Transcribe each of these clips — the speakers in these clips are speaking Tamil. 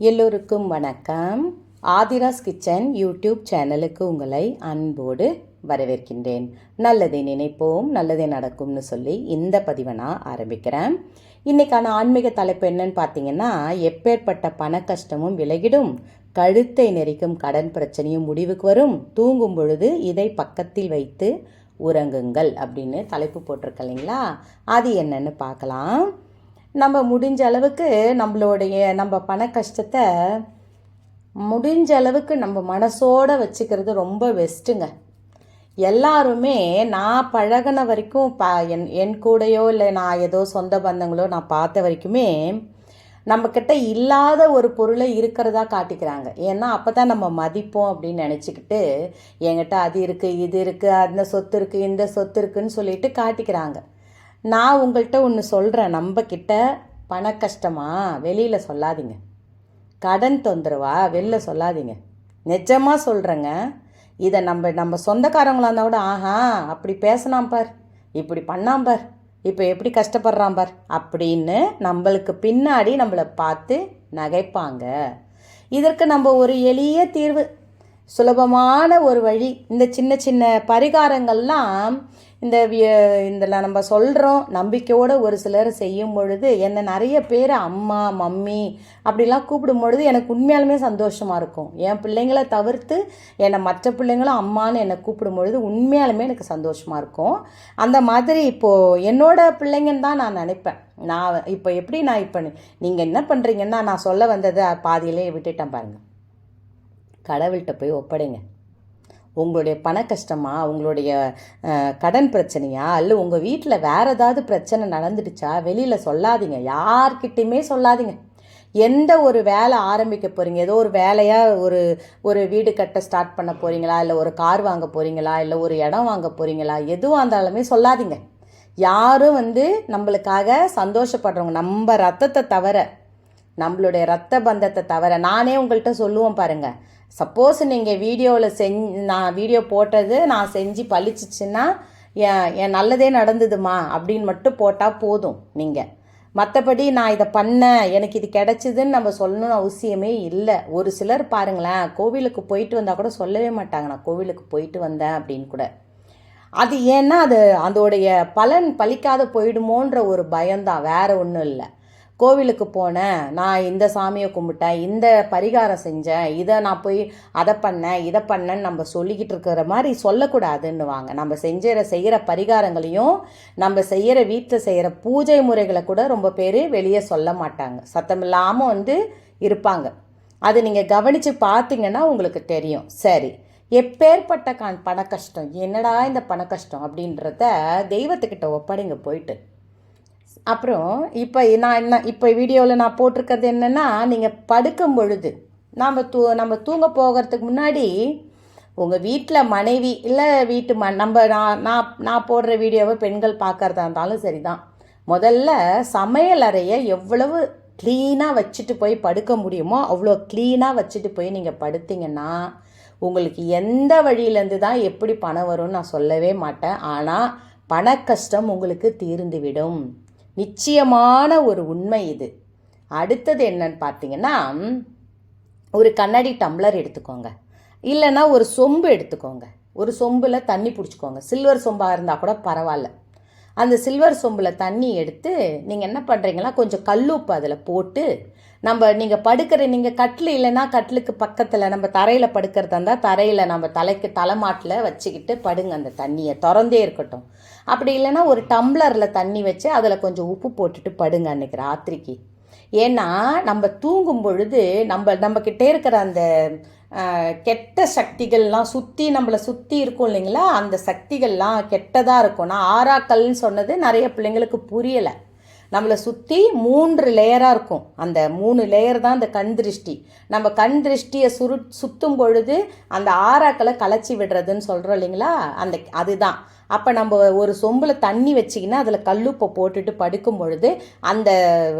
எல்லோருக்கும் வணக்கம். ஆதிராஸ் கிச்சன் யூடியூப் சேனலுக்கு உங்களை அன்போடு வரவேற்கின்றேன். நல்லதை நினைப்போம் நல்லதே நடக்கும்னு சொல்லி இந்த பதிவை நான் ஆரம்பிக்கிறேன். இன்றைக்கான ஆன்மீக தலைப்பு என்னன்னு பார்த்தீங்கன்னா எப்பேற்பட்ட பண கஷ்டமும் விலகிடும் கழுத்தை நெரிக்கும் கடன் பிரச்சனையும் முடிவுக்கு வரும் தூங்கும் பொழுது இதை பக்கத்தில் வைத்து உறங்குங்கள் அப்படின்னு தலைப்பு போட்டிருக்க இல்லைங்களா? அது என்னன்னு பார்க்கலாம். நம்ம முடிஞ்ச அளவுக்கு நம்மளுடைய நம்ம பண கஷ்டத்தை முடிஞ்ச அளவுக்கு நம்ம மனசோட வச்சுக்கிறது ரொம்ப பெஸ்ட்டுங்க எல்லாருமே நான் பழகின வரைக்கும் ப என் என் கூடையோ இல்லை நான் ஏதோ சொந்த பந்தங்களோ நான் பார்த்த வரைக்குமே நம்மக்கிட்ட இல்லாத ஒரு பொருளை இருக்கிறதா காட்டிக்கிறாங்க. ஏன்னா அப்போ தான் நம்ம மதிப்போம் அப்படின்னு நினச்சிக்கிட்டு என்கிட்ட அது இருக்குது இது இருக்குது அந்த சொத்து இருக்குது இந்த சொத்து இருக்குன்னு சொல்லிட்டு காட்டிக்கிறாங்க. நான் உங்கள்கிட்ட ஒன்று சொல்கிறேன் நம்மக்கிட்ட பண கஷ்டமா? வெளியில் சொல்லாதீங்க. கடன் தொந்தரவா? வெளில சொல்லாதீங்க. நிஜமாக சொல்கிறேங்க இதை நம்ம நம்ம சொந்தக்காரங்களாக இருந்தால் கூட ஆஹா அப்படி பேசினாம் பார். இப்படி பண்ணாம் பார். இப்போ எப்படி கஷ்டப்படுறான் பார்? அப்படின்னு நம்மளுக்கு பின்னாடி நம்மளை பார்த்து நகைப்பாங்க. இதற்கு நம்ம ஒரு எளிய தீர்வு. சுலபமான ஒரு வழி. இந்த சின்ன சின்ன பரிகாரங்கள்லாம் இந்த இதில் நம்ம சொல்கிறோம் நம்பிக்கையோடு ஒரு சிலர் செய்யும் பொழுது என்னை நிறைய பேர் அம்மா மம்மி அப்படிலாம் கூப்பிடும் பொழுது எனக்கு உண்மையாலுமே சந்தோஷமாக இருக்கும். என் பிள்ளைங்களை தவிர்த்து என்னை மற்ற பிள்ளைங்களும் அம்மான்னு என்னை கூப்பிடும் பொழுது உண்மையாலுமே எனக்கு சந்தோஷமாக இருக்கும். அந்த மாதிரி இப்போது என்னோட பிள்ளைங்கன்னு தான் நான் நினைப்பேன். நான் இப்போ எப்படி நான் இப்போ நீங்கள் என்ன பண்ணுறீங்கன்னா நான் சொல்ல வந்ததை பாதியிலே விட்டுட்டேன் பாருங்கள் கடவுள்கிட்ட போய் ஒப்படைங்க. உங்களுடைய பண கஷ்டமா உங்களுடைய கடன் பிரச்சனையா இல்லை உங்கள் வீட்டில் வேறு ஏதாவது பிரச்சனை நடந்துடுச்சா வெளியில் சொல்லாதீங்க. யார்கிட்டையுமே சொல்லாதீங்க. எந்த ஒரு வேலை ஆரம்பிக்க போகிறீங்க ஏதோ ஒரு வேலையாக ஒரு ஒரு வீடு கட்ட ஸ்டார்ட் பண்ண போகிறீங்களா இல்லை ஒரு கார் வாங்க போகிறீங்களா இல்லை ஒரு இடம் வாங்க போகிறீங்களா எதுவாக இருந்தாலுமே சொல்லாதீங்க. யாரும் வந்து நம்மளுக்காக சந்தோஷப்படுறவங்க நம்ம ரத்தத்தை தவிர நம்மளுடைய ரத்த பந்தத்தை தவிர நானே உங்கள்கிட்ட சொல்லுவோம் பாருங்கள் சப்போஸ் நீங்கள் வீடியோவில் செஞ் நான் வீடியோ போட்டது நான் செஞ்சு பழிச்சிச்சுன்னா என் நல்லதே நடந்ததுமா? அப்படின்னு மட்டும் போட்டால் போதும் நீங்கள் மற்றபடி நான் இதை பண்ணேன் எனக்கு இது கிடச்சிதுன்னு நம்ம சொல்லணும்னு அவசியமே இல்லை. ஒரு சிலர் பாருங்களேன் கோவிலுக்கு போயிட்டு வந்தால் கூட சொல்லவே மாட்டாங்க நான் கோவிலுக்கு போயிட்டு வந்தேன் அப்படின்னு கூட. அது ஏன்னா அது அதோடைய பலன் பலிக்காத போயிடுமோன்ற ஒரு பயம்தான் வேறு ஒன்றும் இல்லை. கோவிலுக்கு போனேன். நான் இந்த சாமியை கும்பிட்டேன். இந்த பரிகாரம் செஞ்சேன். இதை நான் போய் அதை பண்ணேன் இதை பண்ணேன்னு நம்ம சொல்லிக்கிட்டு இருக்கிற மாதிரி சொல்லக்கூடாதுன்னு வாங்க நம்ம செஞ்சுற செய்கிற பரிகாரங்களையும் நம்ம செய்கிற வீட்டில் செய்கிற பூஜை முறைகளை கூட ரொம்ப பேர் வெளியே சொல்ல மாட்டாங்க. சத்தமில்லாமல் வந்து இருப்பாங்க. அது நீங்கள் கவனித்து பார்த்தீங்கன்னா உங்களுக்கு தெரியும். சரி எப்பேற்பட்ட கான் பண கஷ்டம் என்னடா இந்த பண கஷ்டம் அப்படின்றத தெய்வத்துக்கிட்ட ஒப்படைங்க போயிட்டு. அப்புறம் இப்போ நான் என்ன இப்போ வீடியோவில் நான் போட்டிருக்கிறது என்னென்னா நீங்கள் படுக்கும் பொழுது நாம் தூ நம்ம தூங்க போகிறதுக்கு முன்னாடி உங்கள் வீட்டில் மனைவி இல்லை வீட்டு ம நம்ம நான் நான் நான் போடுற வீடியோவை பெண்கள் பார்க்குறதா இருந்தாலும் சரி தான் முதல்ல சமையல் அறையை எவ்வளவு க்ளீனாக வச்சுட்டு போய் படுக்க முடியுமோ அவ்வளோ க்ளீனாக வச்சுட்டு போய் நீங்கள் படுத்தீங்கன்னா உங்களுக்கு எந்த வழியிலேருந்து தான் எப்படி பணம் வரும்னு நான் சொல்லவே மாட்டேன். ஆனால் பண கஷ்டம் உங்களுக்கு தீர்ந்துவிடும் நிச்சயமான ஒரு உண்மை இது. அடுத்தது என்னன்னு பார்த்தீங்கன்னா ஒரு கண்ணாடி டம்ளர் எடுத்துக்கோங்க. இல்லைன்னா ஒரு சொம்பு எடுத்துக்கோங்க. ஒரு சொம்பில் தண்ணி பிடிச்சிக்கோங்க. சில்வர் சொம்பாக இருந்தால் கூட பரவாயில்ல. அந்த சில்வர் சொம்பில் தண்ணி எடுத்து நீங்கள் என்ன பண்ணுறீங்களா கொஞ்சம் கல்லுப்பு அதில் போட்டு நம்ம நீங்கள் படுக்கிற நீங்கள் கட்டில் இல்லைன்னா கட்டிலுக்கு பக்கத்தில் நம்ம தரையில் படுக்கிறதா இருந்தால் தரையில் நம்ம தலைக்கு தலைமாட்டில் வச்சுக்கிட்டு படுங்க அந்த தண்ணியை. திறந்தே இருக்கட்டும். அப்படி இல்லைன்னா ஒரு டம்ளரில் தண்ணி வச்சு அதில் கொஞ்சம் உப்பு போட்டுட்டு படுங்க அன்றைக்கி ராத்திரிக்கு. ஏன்னா நம்ம தூங்கும் பொழுது நம்ம நம்மக்கிட்டே இருக்கிற அந்த கெட்ட சக்திகள்லாம் சுற்றி நம்மளை சுற்றி இருக்கும் இல்லைங்களா? அந்த சக்திகள்லாம் கெட்டதாக இருக்கும். நான் ஆறாக்கல்னு சொன்னது நிறைய பிள்ளைங்களுக்கு புரியலை. நம்மளை சுற்றி மூன்று லேயராக இருக்கும். அந்த மூணு லேயர் தான் அந்த கண் திருஷ்டி. நம்ம கண் திருஷ்டியை சுரு சுற்றும் பொழுது அந்த ஆறாக்களை களைச்சி விடுறதுன்னு சொல்கிறோம் இல்லைங்களா? அந்த அதுதான். அப்போ நம்ம ஒரு சொம்பில் தண்ணி வச்சிங்கன்னா அதில் கல்லுப்பை போட்டுட்டு படுக்கும் பொழுது அந்த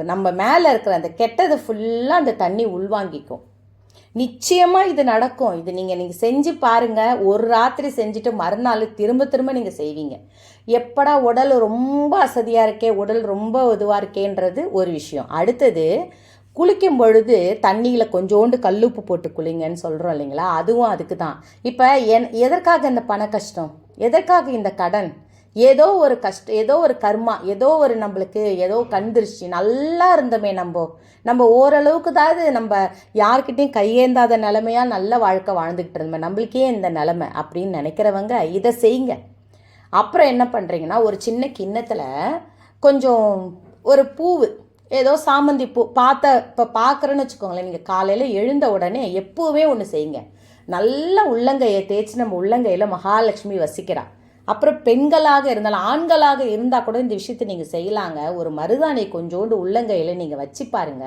நம்ம மேலே இருக்கிற அந்த கெட்டது ஃபுல்லாக அந்த தண்ணி உள்வாங்கிக்கும். நிச்சயமாக இது நடக்கும். இது நீங்கள் நீங்கள் செஞ்சு பாருங்கள் ஒரு ராத்திரி செஞ்சுட்டு மறுநாள் திரும்ப திரும்ப நீங்கள் செய்வீங்க. எப்படா உடல் ரொம்ப அசதியாக இருக்கே உடல் ரொம்ப இதுவாக இருக்கேன்றது ஒரு விஷயம். அடுத்தது குளிக்கும் பொழுது தண்ணியில் கொஞ்சோண்டு கல்லுப்பு போட்டு குளிங்கன்னு சொல்கிறோம் இல்லைங்களா? அதுவும் அதுக்கு தான் இப்போ என் எதற்காக இந்த பண கஷ்டம்? எதற்காக இந்த கடன்? ஏதோ ஒரு கஷ்டம் ஏதோ ஒரு கர்மா ஏதோ ஒரு நம்மளுக்கு ஏதோ கண் திருஷ்டி நல்லா இருந்தோமே நம்ம. நம்ம ஓரளவுக்கு தான் நம்ம யார்கிட்டையும் கையேந்தாத நிலமையாக நல்ல வாழ்க்கை வாழ்ந்துக்கிட்டு இருந்தோம். நம்மளுக்கே இந்த நிலமை அப்படின்னு நினைக்கிறவங்க இதை செய்யுங்க. அப்புறம் என்ன பண்ணுறீங்கன்னா ஒரு சின்ன கிண்ணத்தில் கொஞ்சம் ஒரு பூவு ஏதோ சாமந்தி பூ பார்த்த இப்போ பார்க்குறேன்னு வச்சுக்கோங்களேன் நீங்கள் காலையில் எழுந்த உடனே எப்போவுமே ஒன்று செய்யுங்க. நல்ல உள்ளங்கையை தேய்ச்சி நம்ம உள்ளங்கையில் மகாலட்சுமி வசிக்கிறான் அப்புறம் பெண்களாக இருந்தாலும் ஆண்களாக இருந்தால் கூட இந்த விஷயத்தை நீங்கள் செய்யலாங்க. ஒரு மருதாணி கொஞ்சோண்டு உள்ளங்கையில் நீங்கள் வச்சு பாருங்க.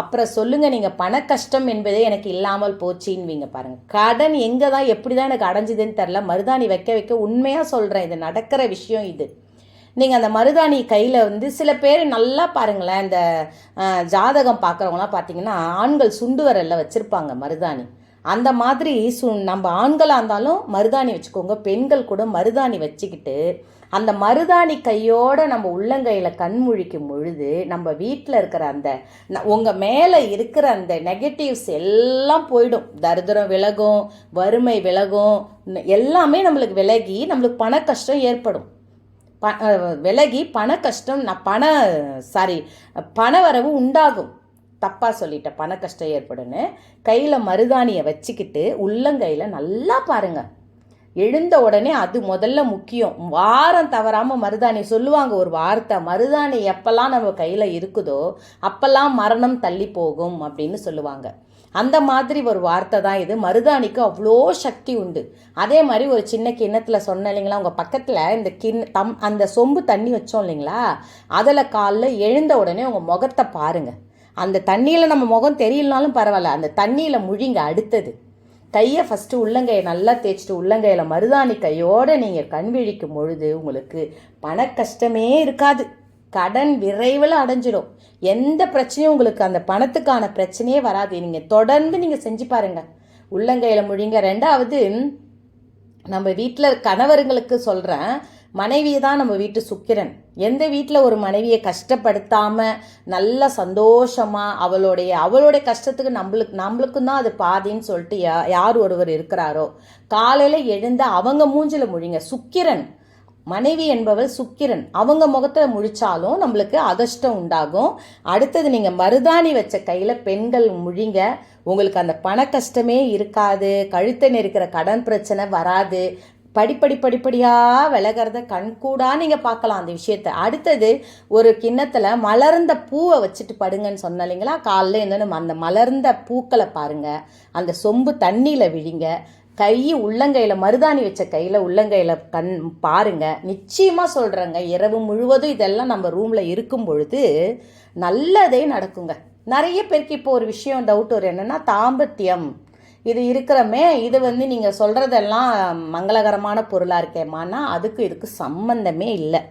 அப்புறம் சொல்லுங்கள் நீங்கள் பண கஷ்டம் என்பதே எனக்கு இல்லாமல் போச்சின்வீங்க பாருங்கள் கடன் எங்கே தான் எப்படி தான் எனக்கு அடைஞ்சுதுன்னு தெரில மருதாணி வைக்க வைக்க உண்மையாக சொல்கிறேன் இது நடக்கிற விஷயம் இது. நீங்கள் அந்த மருதாணி கையில் வந்து சில பேர் நல்லா பாருங்களேன் இந்த ஜாதகம் பார்க்குறவங்களாம் பார்த்தீங்கன்னா ஆண்கள் சுண்டு வரலில் வச்சுருப்பாங்க மருதாணி. அந்த மாதிரி சு நம்ம ஆண்களாக இருந்தாலும் மருதாணி வச்சுக்கோங்க. பெண்கள் கூட மருதாணி வச்சுக்கிட்டு அந்த மருதாணி கையோட நம்ம உள்ளங்கையில் கண் முழிக்கும் பொழுது நம்ம வீட்டில் இருக்கிற அந்த உங்கள் மேலே இருக்கிற அந்த நெகட்டிவ்ஸ் எல்லாம் போயிடும். தரித்திரம் விலகும் வறுமை விலகும் எல்லாமே நம்மளுக்கு விலகி நம்மளுக்கு பண கஷ்டம் ஏற்படும். ப விலகி பண கஷ்டம் நான் பண சாரி பண வரவு உண்டாகும். தப்பாக சொல்லிட்டேன் பண கஷ்டம் ஏற்படும்னு கையில் மருதாணியை வச்சுக்கிட்டு உள்ளங்கையில் நல்லா பாருங்க. எழுந்த உடனே அது முதல்ல முக்கியம். வாரம் தவறாமல் மருதாணி சொல்லுவாங்க ஒரு வார்த்தை. மருதாணி எப்பெல்லாம் நம்ம கையில் இருக்குதோ அப்பெல்லாம் மரணம் தள்ளி போகும் அப்படின்னு சொல்லுவாங்க. அந்த மாதிரி ஒரு வார்த்தை தான் இது. மருதாணிக்கு அவ்வளோ சக்தி உண்டு. அதே மாதிரி ஒரு சின்ன கிண்ணத்தில் சொன்ன இல்லைங்களா உங்கள் பக்கத்தில் இந்த கிண் தம் அந்த சொம்பு தண்ணி வச்சோம் இல்லைங்களா அதில் காலில் எழுந்த உடனே உங்கள் முகத்தை பாருங்கள் அந்த தண்ணியில் நம்ம முகம் தெரியலனாலும் பரவாயில்ல. அந்த தண்ணியில் முழிங்க அடுத்தது. கையை ஃபஸ்ட்டு உள்ளங்கையை நல்லா தேய்ச்சிட்டு உள்ளங்கையில் மருதாணி கையோடு நீங்கள் கண் விழிக்கும் பொழுது உங்களுக்கு பண கஷ்டமே இருக்காது. கடன் விரைவில் அடைஞ்சிடும். எந்த பிரச்சனையும் உங்களுக்கு அந்த பணத்துக்கான பிரச்சனையே வராது. நீங்கள் தொடர்ந்து நீங்கள் செஞ்சு பாருங்கள் உள்ளங்கையில் முழிங்க. ரெண்டாவது நம்ம வீட்டில் கணவருங்களுக்கு சொல்கிறேன் மனைவி தான் நம்ம வீட்டு சுக்கிரன். எந்த வீட்டில் ஒரு மனைவியை கஷ்டப்படுத்தாமல் நல்ல சந்தோஷமாக அவளுடைய அவளுடைய கஷ்டத்துக்கு நம்மளுக்கு நம்மளுக்கும் தான் அது பாதின்னு சொல்லிட்டு யா யார் ஒருவர் இருக்கிறாரோ காலையில் எழுந்த அவங்க மூஞ்சில் முழிங்க. சுக்கிரன். மனைவி என்பவள் சுக்கிரன். அவங்க முகத்தில் முழிச்சாலும் நம்மளுக்கு அதிர்ஷ்டம் உண்டாகும். அடுத்தது நீங்கள் மருதாணி வச்ச கையில் பெண்கள் முழிங்க. உங்களுக்கு அந்த பண கஷ்டமே இருக்காது. கழுத்தை நெருக்கிற கடன் பிரச்சனை வராது. படிப்படி படிப்படியாக விலகிறத கண்கூடாக நீங்கள் பார்க்கலாம் அந்த விஷயத்தை. அடுத்தது ஒரு கிண்ணத்தில் மலர்ந்த பூவை வச்சுட்டு படுங்கன்னு சொன்ன இல்லைங்களா? காலைல இருந்தாலும் அந்த மலர்ந்த பூக்களை பாருங்கள் அந்த சொம்பு தண்ணியில் விழிங்க. கை உள்ளங்கையில் மருதாணி வச்ச கையில் உள்ளங்கையில் கண் பாருங்க. நிச்சயமாக சொல்கிறேங்க இரவு முழுவதும் இதெல்லாம் நம்ம ரூமில் இருக்கும் பொழுது நல்லதே நடக்குங்க. நிறைய பேருக்கு இப்போ ஒரு விஷயம் டவுட் வரும் என்னென்னா தாம்பத்தியம். இது இருக்கிறமே இது வந்து நீங்கள் சொல்கிறதெல்லாம் மங்களகரமான பொருளாக இருக்கேம்மான்னா அதுக்கு இதுக்கு சம்பந்தமே இல்லை.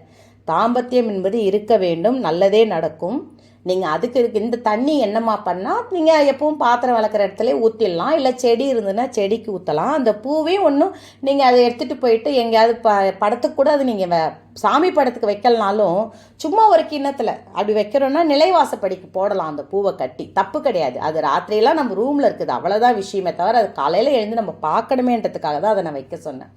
தாம்பத்தியம் என்பது இருக்க வேண்டும் நல்லதே நடக்கும். நீங்கள் அதுக்கு இருக்கு இந்த தண்ணி என்னம்மா பண்ணால் நீங்கள் எப்பவும் பாத்திரம் வளர்க்குற இடத்துல ஊற்றிடலாம் இல்லை செடி இருந்ததுன்னா செடிக்கு ஊற்றலாம் அந்த பூவையும் ஒன்றும் நீங்கள் அதை எடுத்துகிட்டு போயிட்டு எங்கேயாவது ப படத்துக்கு கூட அது நீங்கள் சாமி படத்துக்கு வைக்கலனாலும் சும்மா ஒரு கிண்ணத்தில் அப்படி வைக்கிறோன்னா நிலைவாசப்படிக்கு போடலாம் அந்த பூவை கட்டி. தப்பு கிடையாது. அது ராத்திரியெல்லாம் நம்ம ரூமில் இருக்குது. அவ்வளோதான் விஷயமே தவிர அது காலையில் எழுந்து நம்ம பார்க்கணுமேன்றதுக்காக தான் அதை நான் வைக்க சொன்னேன்.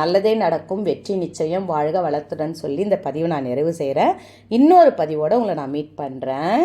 நல்லதே நடக்கும். வெற்றி நிச்சயம். வாழ்க வளத்துடன் சொல்லி இந்த பதிவை நான் நிறைவு செய்கிறேன் இன்னொரு பதிவோடு உங்களை நான் மீட் பண்ணுறேன்